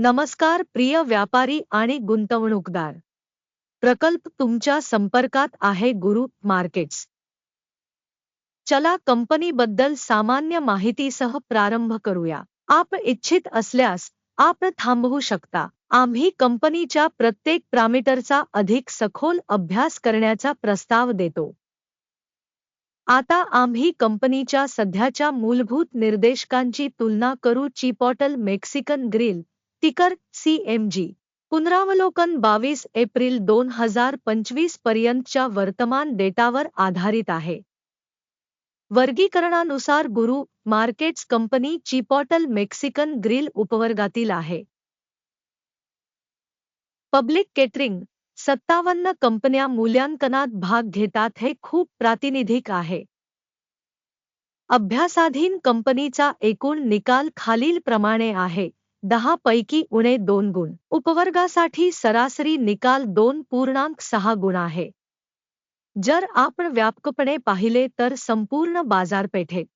नमस्कार प्रिय व्यापारी आणि गुंतवणूकदार. प्रकल्प तुमच्या संपर्कात आहे गुरु मार्केट्स. चला कंपनीबद्दल सामान्य माहितीसह प्रारंभ करूया. आप इच्छित असल्यास आप थांबवू शकता. आम्ही कंपनीच्या प्रत्येक प्रामीटरचा अधिक सखोल अभ्यास करण्याचा प्रस्ताव देतो. आता आम्ही कंपनीच्या सध्याच्या मूलभूत निर्देशकांची तुलना करू. Chipotle Mexican Grill ticker CMG पुनरावलोकन बावीस एप्रिल दोन हजार पंचवीस पर्यंतच्या वर्तमान डेटावर आधारित आहे. वर्गीकरणानुसार गुरु markets company Chipotle Mexican Grill उपवर्गातील आहे. पब्लिक केटरिंग सत्तावन्न कंपन्या मूल्यांकनात भाग घेतात हे खूप प्रातिनिधिक आहे. अभ्यासाधीन कंपनीचा एकूण निकाल खालीलप्रमाणे आहे. दहा पैकी उणे दोन गुण. उपवर्गासाठी सरासरी निकाल दोन पूर्णांक सहा गुण आहे. जर आपण व्यापकपणे पाहिले तर संपूर्ण बाजारपेठेत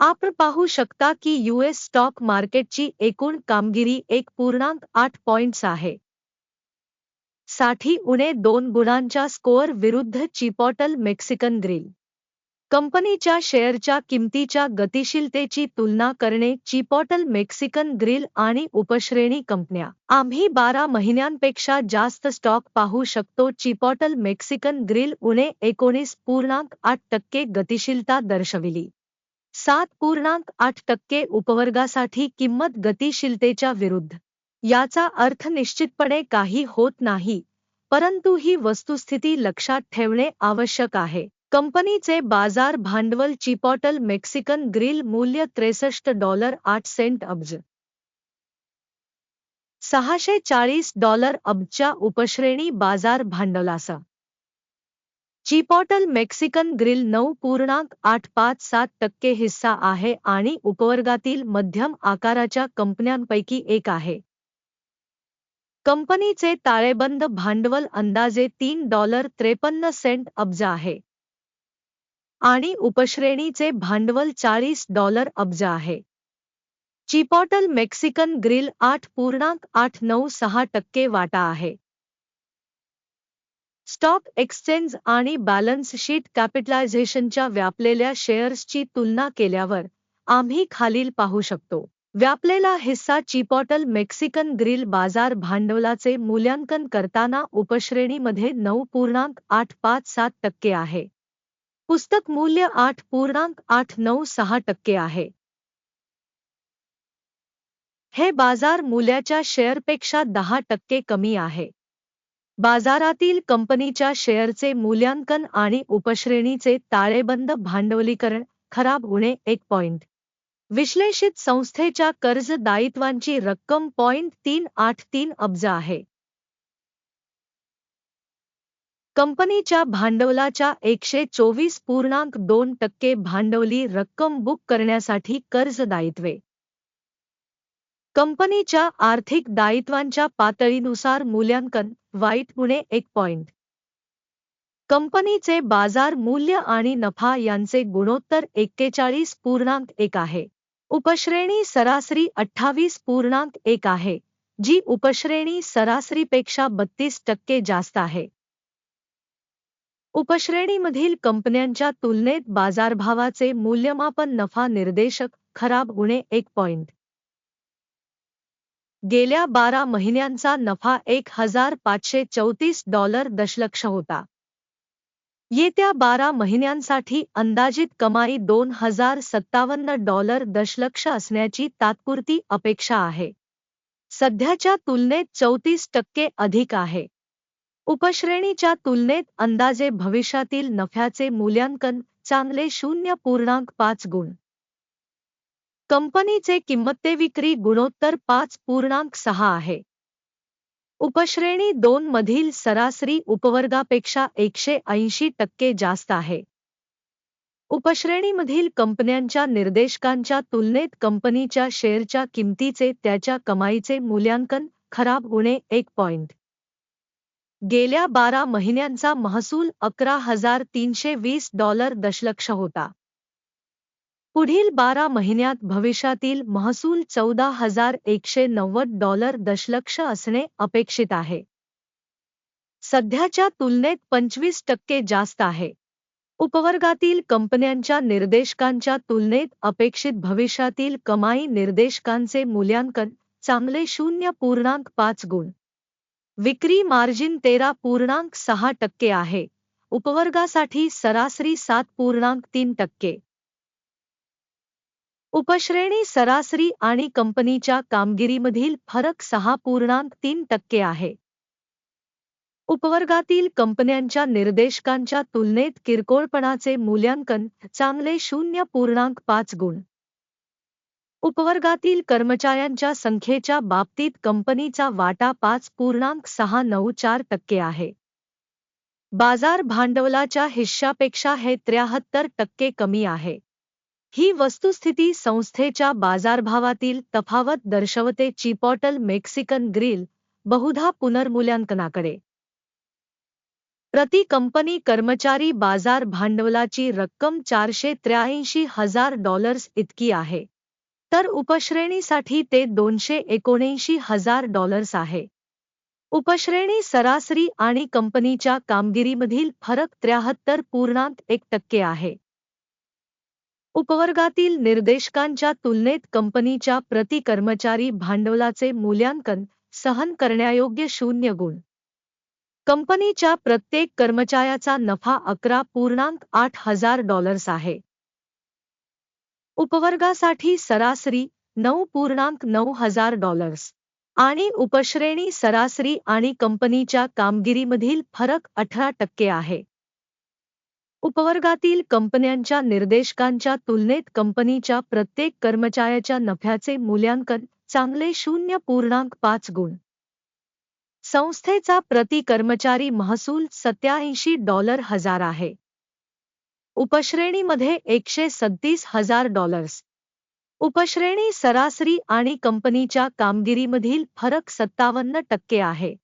आपण पाहू शकता की यूएस स्टॉक मार्केटची एकूण कामगिरी एक पूर्णांक आठ पॉइंट्स आहे. साठी उणे दोन गुणांच्या स्कोअर विरुद्ध चिपॉटल मेक्सिकन ग्रिल कंपनीच्या शेअरच्या किमतीच्या गतिशीलतेची तुलना करणे चिपॉटल मेक्सिकन ग्रिल आणि उपश्रेणी कंपन्या. आम्ही बारा महिन्यांपेक्षा जास्त स्टॉक पाहू शकतो. चिपॉटल मेक्सिकन ग्रिल उणे एकोणीस पूर्णांक आठ टक्के गतिशीलता दर्शविली. सात पूर्णांक आठ टक्के उपवर्गासाठी किंमत गतिशीलतेच्या विरुद्ध. याचा अर्थ निश्चितपणे काही होत नाही परंतु ही वस्तुस्थिती लक्षात ठेवणे आवश्यक आहे. कंपनीचे बाजार भांडवल चिपॉटल मेक्सिकन ग्रिल मूल्य त्रेसष्ट डॉलर आठ सेंट अब्ज. सहाशे चाळीस डॉलर अब्जच्या उपश्रेणी बाजार भांडवलासा. चिपॉटल मेक्सिकन ग्रिल नऊ पूर्णांक आठ पाच सात टक्के हिस्सा आहे आणि उपवर्गातील मध्यम आकाराच्या कंपन्यांपैकी एक आहे. कंपनीचे ताळेबंद भांडवल अंदाजे तीन डॉलर त्रेपन्न सेंट अब्ज आहे. आणि उपश्रेणीचे भांडवल चाळीस डॉलर अब्ज आहे. चिपॉटल मेक्सिकन ग्रिल आठ पूर्णांक आठ नऊ सहा टक्के वाटा आहे. स्टॉक एक्सचेंज आणि बॅलन्स शीट कॅपिटलायझेशनच्या व्यापलेल्या शेअर्सची तुलना केल्यावर आम्ही खालील पाहू शकतो. व्यापलेला हिस्सा चिपॉटल मेक्सिकन ग्रिल बाजार भांडवलाचे मूल्यांकन करताना उपश्रेणीमध्ये नऊ पूर्णांक आठ पाच सात टक्के आहे. पुस्तक मूल्य आठ पूर्णांक आठ नऊ सहा टक्के आहे. हे बाजार मूल्याच्या शेअरपेक्षा दहा टक्के कमी आहे. बाजारातील कंपनीच्या शेअरचे मूल्यांकन आणि उपश्रेणीचे ताळेबंद भांडवलीकरण खराब होणे एक पॉइंट. विश्लेषित संस्थेच्या कर्ज दायित्वांची रक्कम पॉइंट तीन आठ तीन अब्ज आहे. कंपनीच्या भांडवलाच्या एकशे चोवीस पूर्णांक दोन टक्के भांडवली रक्कम बुक करण्यासाठी कर्ज दायित्वे. कंपनीच्या आर्थिक दायित्वांच्या पातळीनुसार मूल्यांकन वाईट उणे एक पॉइंट. कंपनीचे बाजार मूल्य आणि नफा यांचे गुणोत्तर एक्केचाळीस पूर्णांक एक आहे. उपश्रेणी सरासरी अठ्ठावीस पूर्णांक एक आहे जी उपश्रेणी सरासरीपेक्षा बत्तीस टक्के जास्त आहे. उपश्रेणीमधील कंपन्यांच्या तुलनेत बाजारभावाचे मूल्यमापन नफा निर्देशक खराब उणे एक पॉइंट. गेल्या बारा महिन्यांचा नफा एक हजार पाचशे चौतीस डॉलर दशलक्ष होता. येत्या बारा महिन्यांसाठी अंदाजित कमाई दोन हजार सत्तावन्न डॉलर दशलक्ष असण्याची तात्पुरती अपेक्षा आहे. सध्याच्या तुलनेत चौतीस टक्के अधिक आहे. उपश्रेणीच्या तुलनेत अंदाजे भविष्यातील नफ्याचे मूल्यांकन चांगले शून्य पूर्णांक पाच गुण. कंपनीचे किंमते विक्री गुणोत्तर पाच पूर्णांक सहा आहे. उपश्रेणी दोन मधील सरासरी उपवर्गापेक्षा एकशे ऐंशी टक्के जास्त आहे. उपश्रेणीमधील कंपन्यांच्या निर्देशकांच्या तुलनेत कंपनीच्या शेअरच्या किमतीचे त्याच्या कमाईचे मूल्यांकन खराब होणे एक पॉइंट. गेल्या बारा महिन्यांचा महसूल अकरा हजार तीनशे वीस डॉलर दशलक्ष होता. पुढील बारा महिन्यात भविष्यातील महसूल चौदा हजार एकशे नव्वद डॉलर दशलक्ष असणे अपेक्षित आहे. सध्याच्या तुलनेत पंचवीस टक्के जास्त आहे. उपवर्गातील कंपन्यांच्या निर्देशकांच्या तुलनेत अपेक्षित भविष्यातील कमाई निर्देशकांचे मूल्यांकन चांगले शून्य पूर्णांक पाच गुण. विक्री मार्जिन तेरा पूर्णांक सहा टक्के आहे. उपवर्गासाठी सरासरी सात पूर्णांक तीन टक्के. उपश्रेणी सरासरी आणि कंपनीच्या कामगिरीमधील फरक सहा पूर्णांक तीन टक्के आहे. उपवर्गातील कंपन्यांच्या निर्देशकांच्या तुलनेत किरकोळपणाचे मूल्यांकन चांगले शून्य पूर्णांक पाच गुण. उपवर्गातील कर्मचाऱ्यांच्या संख्येच्या बाबतीत कंपनीचा वाटा पाच पूर्णांक सहा नऊ चार टक्के आहे. बाजार भांडवलाच्या हिश्शापेक्षा हे त्र्याहत्तर टक्के कमी आहे. ही वस्तुस्थिती संस्थेच्या बाजारभावातील तफावत दर्शवते चिपॉटल मेक्सिकन ग्रिल बहुधा पुनर्मूल्यांकनाकडे. प्रति कंपनी कर्मचारी बाजार भांडवलाची रक्कम चारशे त्र्याऐंशी हजार डॉलर्स इतकी आहे. तर उपश्रेणीसाठी ते दोनशे एकोणऐंशी हजार डॉलर्स आहे. उपश्रेणी सरासरी आणि कंपनीच्या कामगिरीमधील फरक त्र्याहत्तर पूर्णांक एक टक्के आहे. उपवर्गातील निर्देशकांच्या तुलनेत कंपनीच्या प्रति कर्मचारी भांडवलाचे मूल्यांकन सहन करण्यायोग्य शून्य गुण. कंपनीच्या प्रत्येक कर्मचाऱ्याचा नफा अकरा पूर्णांक आठ हजार डॉलर्स आहे. उपवर्गासाठी सरासरी नऊ पूर्णांक नऊ हजार डॉलर्स आणि उपश्रेणी सरासरी आणि कंपनीच्या कामगिरीमधील फरक अठरा टक्के आहे. उपवर्गातील कंपन्यांच्या निर्देशकांच्या तुलनेत कंपनीच्या प्रत्येक कर्मचाऱ्याच्या नफ्याचे मूल्यांकन चांगले शून्य पूर्णांक पाच गुण. संस्थेचा प्रति कर्मचारी महसूल सत्याऐंशी डॉलर हजार आहे. उपश्रेणीमध्ये एकशे सत्तीस हजार डॉलर्स उपश्रेणी सरासरी आणि कंपनीच्या कामगिरीमधील फरक सत्तावन्न टक्के आहे.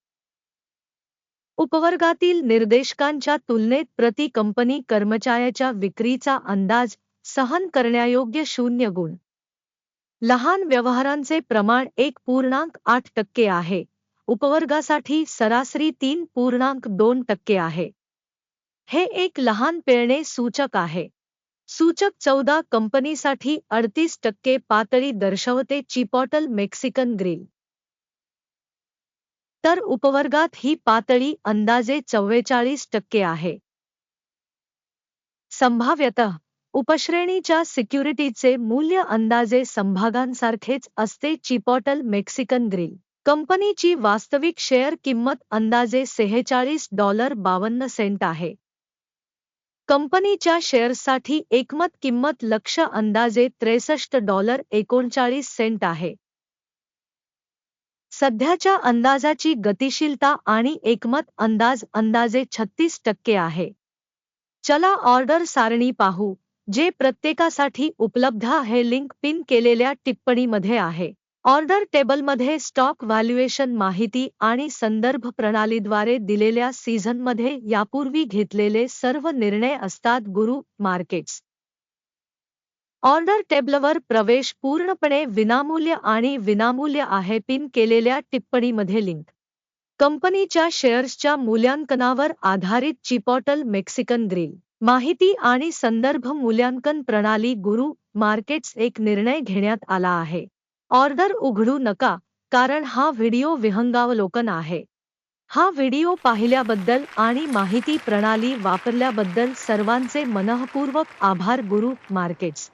उपवर्गातील निर्देशकांच्या तुलनेत प्रति कंपनी कर्मचाऱ्याच्या विक्रीचा अंदाज सहन करण्यायोग्य शून्य गुण. लहान व्यवहारांचे प्रमाण एक पूर्णांक आठ टक्के आहे. उपवर्गासाठी सरासरी तीन पूर्णांक दोन टक्के आहे. हे एक लहान पेरणे सूचक आहे. सूचक चौदा कंपनीसाठी अडतीस टक्के पातळी दर्शवते चिपॉटल मेक्सिकन ग्रिल. तर उपवर्गात ही पातळी अंदाजे चव्वेचाळीस टक्के आहे. संभाव्यतः उपश्रेणीच्या सिक्युरिटीचे मूल्य अंदाजे संभागांसारखेच असते चिपॉटल मेक्सिकन ग्रिल. कंपनीची वास्तविक शेअर किंमत अंदाजे सेहेचाळीस डॉलर बावन्न सेंट आहे. कंपनीच्या शेअर्ससाठी एकमत किंमत लक्ष अंदाजे त्रेसष्ट डॉलर एकोणचाळीस सेंट आहे. सध्याच्या अंदाजाची गतिशीलता आणि एकमत अंदाज अंदाजे छत्तीस टक्के आहे. चला ऑर्डर सारणी पाहू जे प्रत्येकासाठी उपलब्ध आहे लिंक पिन केलेल्या टिप्पणीमध्ये आहे. ऑर्डर टेबलमध्ये स्टॉक व्हॅल्युएशन माहिती आणि संदर्भ प्रणालीद्वारे दिलेल्या सीझनमध्ये यापूर्वी घेतलेले सर्व निर्णय असतात गुरु मार्केट्स. ऑर्डर टेबलवर प्रवेश पूर्णपणे विनामूल्य आणि विनामूल्य आहे पिन केलेल्या टिप्पणीमध्ये लिंक. कंपनीच्या शेअर्सच्या मूल्यांकनावर आधारित चिपॉटल मेक्सिकन ग्रिल. माहिती आणि संदर्भ मूल्यांकन प्रणाली गुरु मार्केट्स एक निर्णय घेण्यात आला आहे. ऑर्डर उघडू नका कारण हा व्हिडिओ विहंगावलोकन आहे. हा व्हिडिओ पाहिल्याबद्दल आणि माहिती प्रणाली वापरल्याबद्दल सर्वांचे मनःपूर्वक आभार गुरु मार्केट्स.